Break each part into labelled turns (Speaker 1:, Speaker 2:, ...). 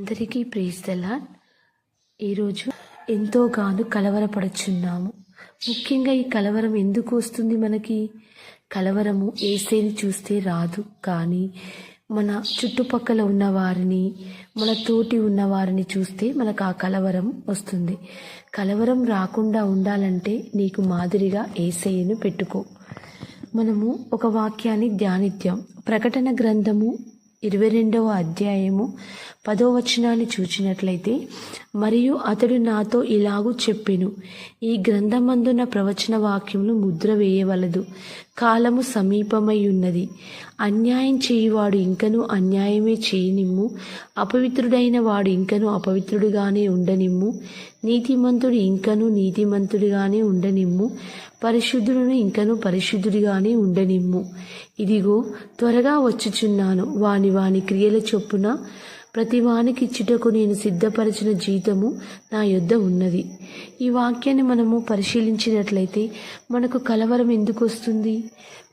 Speaker 1: అందరికీ ప్రేస్తలా ఈరోజు ఎంతోగానో కలవరపడుచున్నాము. ముఖ్యంగా ఈ కలవరం ఎందుకు వస్తుంది మనకి? కలవరము ఏసేని చూస్తే రాదు. కానీ మన చుట్టుపక్కల ఉన్న వారిని మన తోటి ఉన్న వారిని చూస్తే మనకు ఆ కలవరం వస్తుంది. కలవరం రాకుండా ఉండాలంటే నీకు మాదిరిగా ఏసేయను పెట్టుకో. మనము ఒక వాక్యాన్ని ధ్యానిద్దాం. ప్రకటన గ్రంథము ఇరవై రెండవ అధ్యాయము పదో వచనాన్ని చూచినట్లయితే మరియు అతడు నాతో ఇలాగూ చెప్పెను ఈ గ్రంథమందున ప్రవచన వాక్యములు ముద్ర వేయవలదు కాలము సమీపమై ఉన్నది అన్యాయం చేయువాడు ఇంకను అన్యాయమే చేయనిమ్ము అపవిత్రుడైన వాడు ఇంకను అపవిత్రుడిగానే ఉండనిమ్ము. నీతిమంతుడు ఇంకను నీతిమంతుడిగానే ఉండనిమ్ము. పరిశుద్ధులను ఇంకను పరిశుద్ధుడిగానే ఉండనిమ్ము. ఇదిగో త్వరగా వచ్చుచున్నాను. వాని వాని క్రియల చొప్పున ప్రతి వానికి ఇచ్చుటకు నేను సిద్ధపరిచిన జీతము నా యొద్ద ఉన్నది. ఈ వాక్యాన్ని మనము పరిశీలించినట్లయితే మనకు కలవరం ఎందుకు వస్తుంది?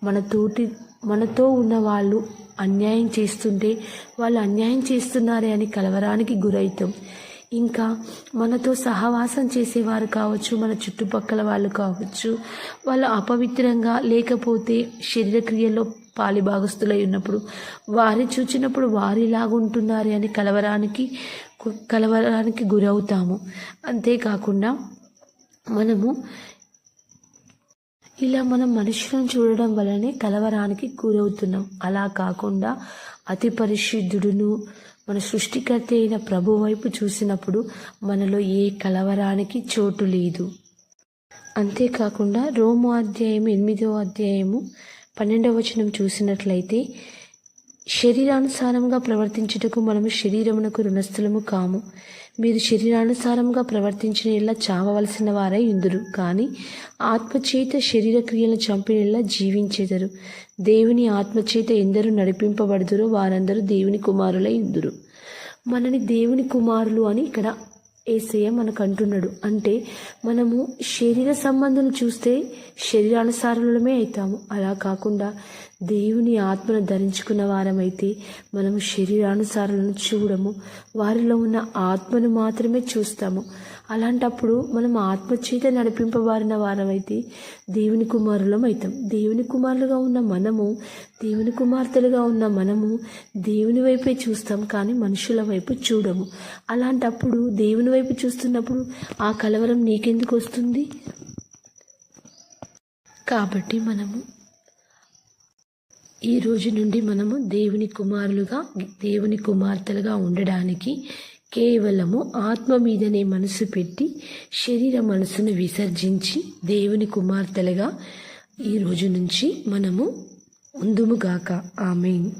Speaker 1: మన తోటి మనతో ఉన్న వాళ్ళు అన్యాయం చేస్తుంటే వాళ్ళు అన్యాయం చేస్తున్నారే అని కలవరానికి గురవుతాం ఇంకా మనతో సహవాసం చేసేవారు కావచ్చు మన చుట్టుపక్కల వాళ్ళు కావచ్చు. వాళ్ళు అపవిత్రంగా లేకపోతే శరీరక్రియలో పాలిభాగస్తులై ఉన్నప్పుడు వారిని చూచినప్పుడు వారిలాగుంటున్నారే అని కలవరానికి కలవరానికి గురవుతాము. అంతేకాకుండా మనము ఇలా మనం మనుషులను చూడడం వల్లనే కలవరానికి గురవుతున్నాం. అలా కాకుండా అతి పరిశుద్ధుడును మన సృష్టికర్త అయిన ప్రభు వైపు చూసినప్పుడు మనలో ఏ కలవరానికి చోటు లేదు. అంతేకాకుండా రోము అధ్యాయం ఎనిమిదవ అధ్యాయము పన్నెండవ వచనం చూసినట్లయితే శరీరానుసారంగా ప్రవర్తించుటకు మనము శరీరమునకు రుణస్థులము కాము. మీరు శరీరానుసారంగా ప్రవర్తించిన ఇలా చావవలసిన వారై ఉందరు. కానీ ఆత్మచేత శరీర క్రియలను చంపినలా జీవించెదరు. దేవుని ఆత్మచేత ఎందరూ నడిపింపబడుదురో వారందరూ దేవుని కుమారులై ఉందరు. మనని దేవుని కుమారులు అని ఇక్కడ ఏసయ్య మనకు అంటున్నాడు అంటే మనము శరీర సంబంధం చూస్తే శరీరానుసారులమే అవుతాము. అలా కాకుండా దేవుని ఆత్మను ధరించుకున్న వారమైతే మనము శరీరానుసారాలను చూడము. వారిలో ఉన్న ఆత్మను మాత్రమే చూస్తాము. అలాంటప్పుడు మనం ఆత్మచేత నడిపింపబారిన వారమైతే దేవుని కుమారులం అవుతాం. దేవుని కుమారులుగా ఉన్న మనము దేవుని కుమార్తెలుగా ఉన్న మనము దేవుని వైపే చూస్తాం కానీ మనుషుల వైపు చూడము. అలాంటప్పుడు దేవుని వైపు చూస్తున్నప్పుడు ఆ కలవరం నీకెందుకు వస్తుంది? కాబట్టి మనము ఈ రోజు నుండి మనము దేవుని కుమారులుగా దేవుని కుమార్తెలుగా ఉండడానికి కేవలము ఆత్మ మీదనే మనసు పెట్టి శరీర మనసును విసర్జించి దేవుని కుమార్తెలుగా ఈ రోజు నుంచి మనము ఉందుముగాక ఆమెన్.